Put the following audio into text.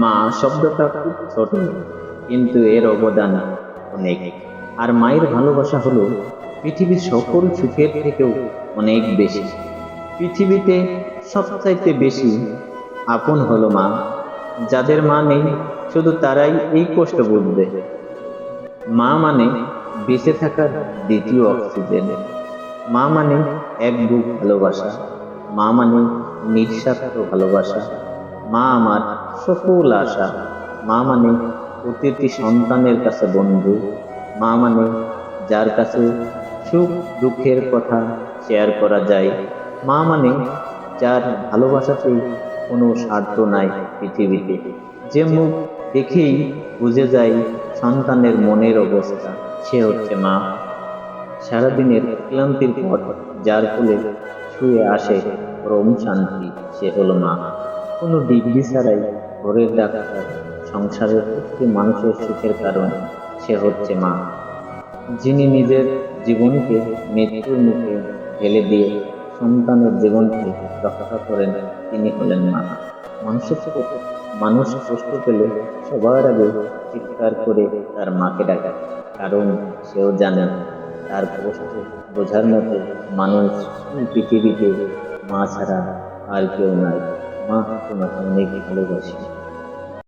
মা শব্দটা খুব ছোট, কিন্তু এর অবদান অনেক। আর মায়ের ভালোবাসা হলো পৃথিবীর সকল সুখের থেকেও অনেক বেশি। পৃথিবীতে সবচাইতে বেশি আপন হলো মা। যাদের মা নেই, শুধু তারাই এই কষ্ট বুঝবে। মা মানে বেঁচে থাকার দ্বিতীয় অক্সিজেন। মা মানে এক বুক ভালোবাসা। মা মানে নিঃস্বার্থ ভালোবাসা। মা আমার সকল আশা। মা মানে প্রতিটি সন্তানের কাছে বন্ধু। মা মানে যার কাছে সুখ দুঃখের কথা শেয়ার করা যায়। মা মানে যার ভালোবাসাতে কোনো স্বার্থ নাই পৃথিবীতে। যে মুখ দেখেই বুঝে যায় সন্তানের মনের অবস্থা, সে হচ্ছে মা। সারাদিনের ক্লান্তির পর যার ফলে শুয়ে আসে পরম শান্তি, সে হলো মা। কোনো ডিগ্রি ছাড়াই ঘরের ডাক্তার, সংসারের প্রতি মানুষের সুখের কারণ সে হচ্ছে মা। যিনি নিজের জীবনকে মৃত্যুর মুখে ঢেলে দিয়ে সন্তানের জীবনকে রক্ষা করেন, তিনি হলেন মা। মানুষের মানুষ কষ্ট পেলে সবার আগে চিৎকার করে তার মাকে ডাকে, কারণ সেও জানে তার কষ্ট বোঝার মতো মানুষ পৃথিবীতে মা ছাড়া আর কেউ নাই। মা তোমাকে অনেক ভালোবাসি।